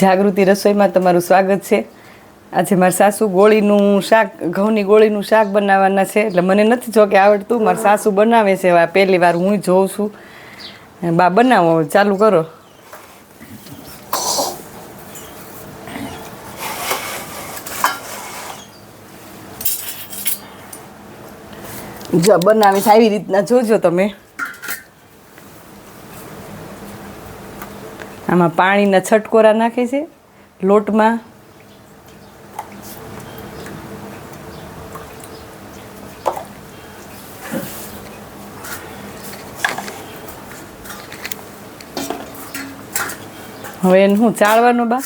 જાગૃતિ રસોઈમાં તમારું સ્વાગત છે. આજે મારા સાસુ ગોળીનું શાક, ઘઉંની ગોળીનું શાક બનાવવાના છે. એટલે મને નથી જો કે આવડતું, મારા સાસુ બનાવે છે. આ પહેલી વાર હું જોઉં છું. બા, બનાવો, ચાલુ કરો. જો બનાવે છે આવી રીતના જોજો તમે. આમાં પાણીના છટકોરા નાખે છે લોટમાં. હવે એને હું ચાળવાનું બા?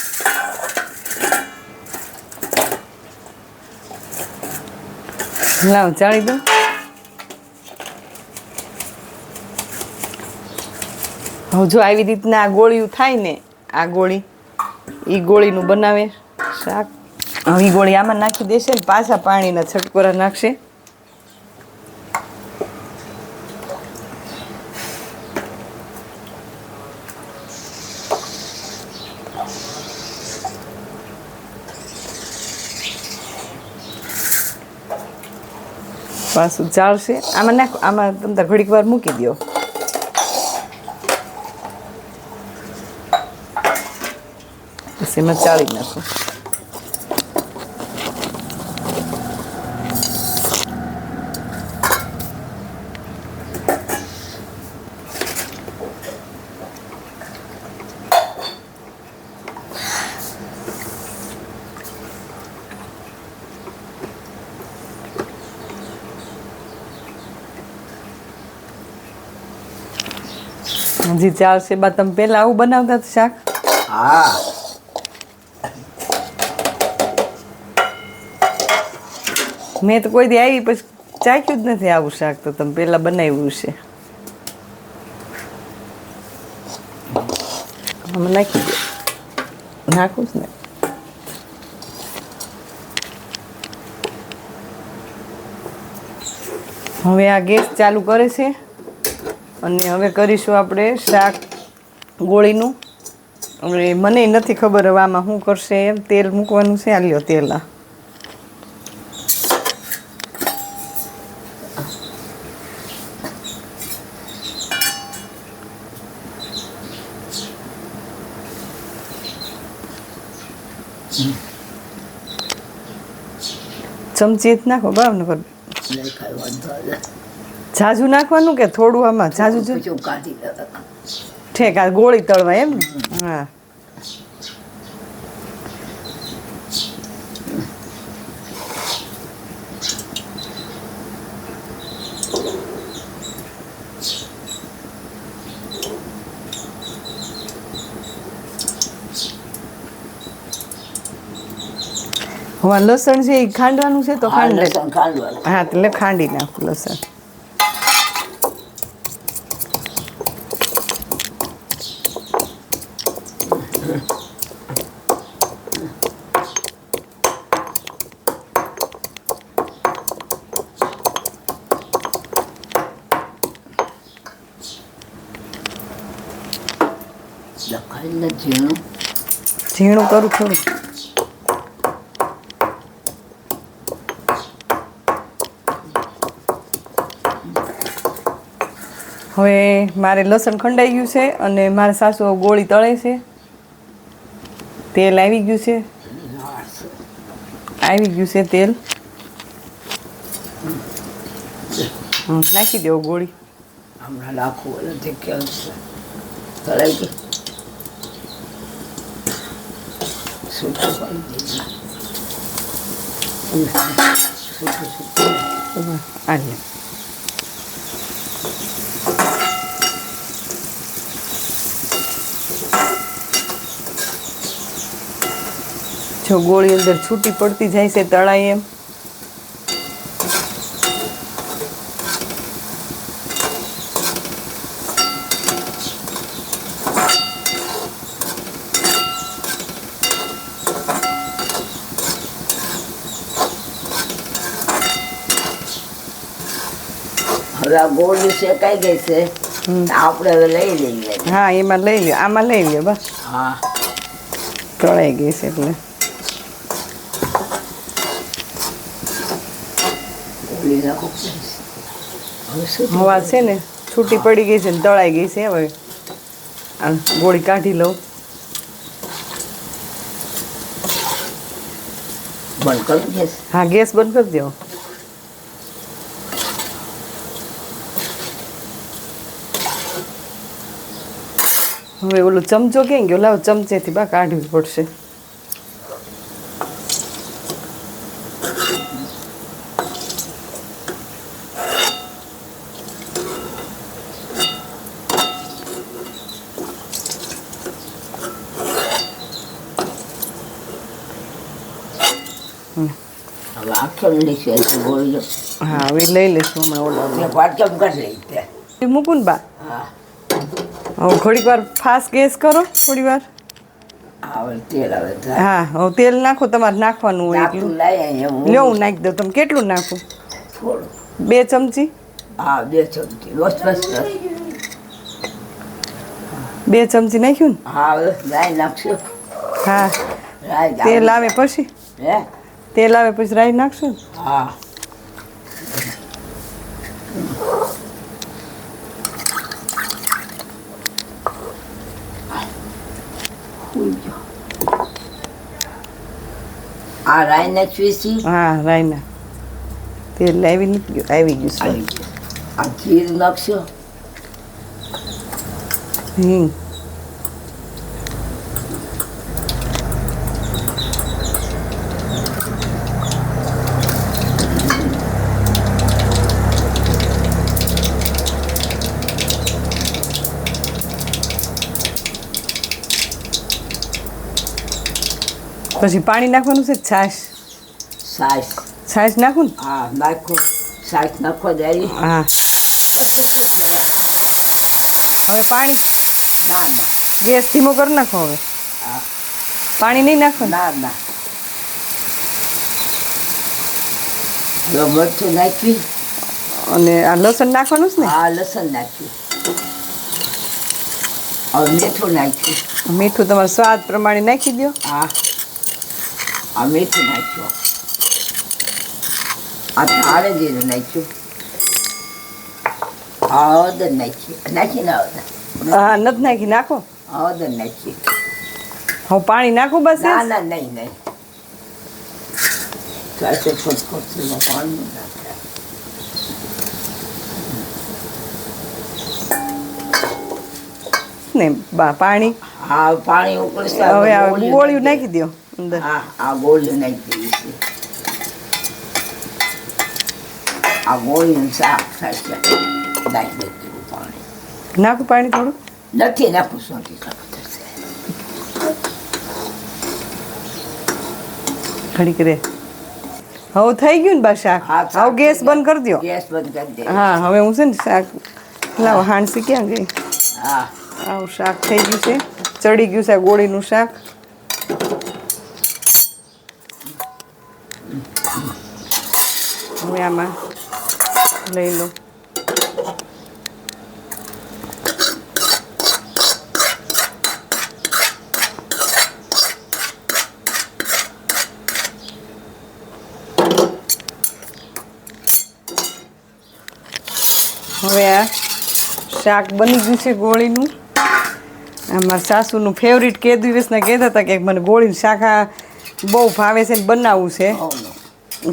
લાવ ચાળી દો. જો આવી રીતના આ ગોળીયું થાય ને, આ ગોળી એ ગોળીનું બનાવે શાક. હવે ગોળી આમાં નાખી દેશે ને પાછા પાણીના છટકોરા નાખશે. પાછું ચાલશે આમાં નાખ, આમાં તમે ઘડીક વાર મૂકી દો પછી એમાં ચાળી નાખો હજી ચાલશે બા તમે પહેલા આવું બનાવતા હતા શાક? હા. મેં તો કોઈ દી આવી પછી ચાખ્યું જ નથી આવું શાક તો તમે પહેલાં બનાવ્યું છે. હમણાં નાખી દે. નાખું જ ને. હવે આ ગેસ ચાલુ કરે છે અને હવે કરીશું આપણે શાક ગોળીનું. હવે મને નથી ખબર હવે આમાં શું કરશે એમ તેલ મૂકવાનું છે આ લ્યો તેલ ચમચી જ નાખો ભાવનગર નહીં. નાખવાનું કે થોડું આમાં? લેવા. ઠેક આ ગોળી તળવા એમ હા. હવે લસણ છે એ ખાંડવાનું છે તો ખાંડ લસણ ખાંડવાનું. હા એટલે ખાંડી નાખું લસણ. ઝીણું કરું થોડું. હવે મારે લસણ ખંડાઈ ગયું છે અને મારા સાસુ ગોળી તળે છે. તેલ આવી ગયું છે. આવી ગયું છે તેલ. હમ, નાખી દેવો ગોળી. હમણાં નાખવું નથી કેમ તળાઈ સૂકું આ જો ગોળી અંદર છૂટી પડતી જાય છે તળાય એમ. હવે આ ગોળી શેકાઈ ગઈ છે. આપણે હવે લઈ લઈએ. હા એમાં લઈ લ્યો આમાં લઈ લ્યો બસ. હા. તળાઈ ગઈ છે એટલે. ઓલી નાખો હવે છે ને છૂટી પડી ગઈ છે ને તળાઈ ગઈ છે હવે. આ ગોળી કાઢી લઉં. બંધ કરું? ગેસ હા ગેસ બંધ કરી દો હવે ઓલું ચમચો કેમ ગયો? લાવ ચમચેથી બા કાઢવી પડશે. હવે આખો લઈશું એટલે ગોળી હા હવે લઈ લઈશું હમણાં ઓલા લઈ મૂકું ને બા. હા. હવે વાર ફાસ્ટ ગેસ કરો થોડી વાર. હા હવે તેલ નાખો તમારે નાખવાનું હોય એટલું નાખું દઉં. તમે કેટલું નાખું? બે ચમચી? હા બે ચમચી. બસ બસ બસ. બે ચમચી નાખ્યું ને? હા નાખશું. હા. તેલ આવે પછી? હે? તેલ આવે પછી રાઈ નાખશું? હા. આ રાઈ નાખવી છે હા રાઈ ના તેલ આવી નથી ગયું આવી ગયું. છે. આ ખીર નાખશો? હિંગ પછી પાણી નાખવાનું છે છાશ? છાશ. છાશ નાખું ને? હા નાખો. છાશ નાખો જાય હા. હવે પાણી? ના ના. ગેસ ધીમો કરી નાખો હવે. હા. પાણી નહીં નાખો ને? ના જો મરચું નાખી. અને આ લસણ નાખવાનું છે ને? આ લસણ નાખ્યું. હવે મીઠું નાખ્યું. મીઠું તમારા સ્વાદ પ્રમાણે નાખી દો આ આ મીઠું નાખ્યું. આ ધારે જીરું નાખ્યું. આ હળદર નાખી. નાખી ના હળદર. હા નથી નાખી નાખો. હળદર નાખી. હવે પાણી નાખું બસ ના ના નહીં નહીં. ફટકોટમાં પાણી ને હા પાણી ઉકળશે હવે ગોળીયું નાખી દો. હા આ ગોળીઓ નાખી છે આ ગોળીનું શાક થશે નાખી દેવું પાણી. નાખું પાણી થોડું? નથી નાખું સોટી થશે. ઘડીક રે. હવે થઈ ગયું ને બા શાક? હા, હવે ગેસ બંધ કરી દો ગેસ બંધ કરી દે હા હવે હું છે ને શાક લાવો. હાંડસી ક્યાં ગઈ? હા. આવું શાક થઈ ગયું છે. ચડી ગયું છે ગોળીનું શાક. હવે આમાં લઈ લો હવે આ શાક બની ગયું છે ગોળીનું. આ મારા સાસુનું ફેવરિટ કે દિવસના કહેતા હતા કે મને ગોળીનું શાક આ બહુ ભાવે છે ને બનાવવું છે.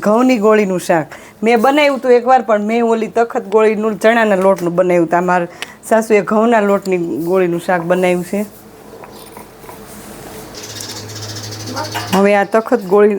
ઘઉંની ગોળીનું શાક. મેં બનાવ્યું હતું એકવાર પણ મેં ઓલી તખત ગોળીનું ચણાના લોટનું બનાવ્યું હતું મારા સાસુએ ઘઉંના લોટની ગોળીનું શાક બનાવ્યું છે. હવે આ તખત ગોળી